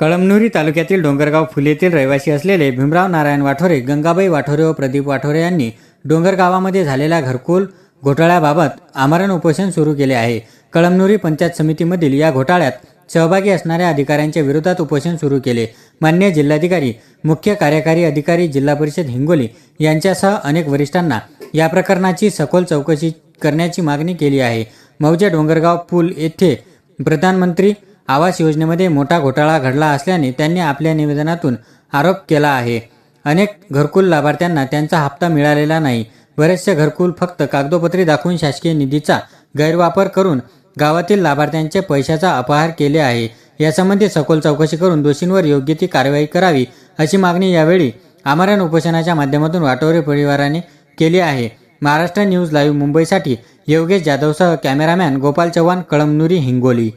कळमनुरी तालुक्यातील डोंगरगाव फुलेतील रहिवासी असलेले भीमराव नारायण वाठोरे गंगाबाई वाठोरे व प्रदीप वाठोरे यांनी डोंगरगावामध्ये झालेल्या घरकुल घोटाळ्याबाबत आमरण उपोषण सुरू केले आहे. कळमनुरी पंचायत समितीमधील या घोटाळ्यात सहभागी असणाऱ्या अधिकाऱ्यांच्या विरोधात उपोषण सुरू केले. मान्य जिल्हाधिकारी मुख्य कार्यकारी अधिकारी जिल्हा परिषद हिंगोली यांच्यासह अनेक वरिष्ठांना या प्रकरणाची सखोल चौकशी करण्याची मागणी केली आहे. मौजे डोंगरगाव पूल येथे प्रधानमंत्री आवास योजनेमध्ये मोठा घोटाळा घडला असल्याने त्यांनी आपल्या निवेदनातून आरोप केला आहे. अनेक घरकुल लाभार्थ्यांना त्यांचा हप्ता मिळालेला नाही. बरेचसे घरकुल फक्त कागदोपत्री दाखवून शासकीय निधीचा गैरवापर करून गावातील लाभार्थ्यांचे पैशाचा अपहार केले आहे. यासंबंधी सखोल चौकशी करून दोषींवर योग्य ती कारवाई करावी अशी मागणी यावेळी आमरण उपोषणाच्या माध्यमातून वाटोरे परिवाराने केली आहे. महाराष्ट्र न्यूज लाईव्ह मुंबईसाठी योगेश जाधवसह कॅमेरामॅन गोपाल चव्हाण कळमनुरी हिंगोली.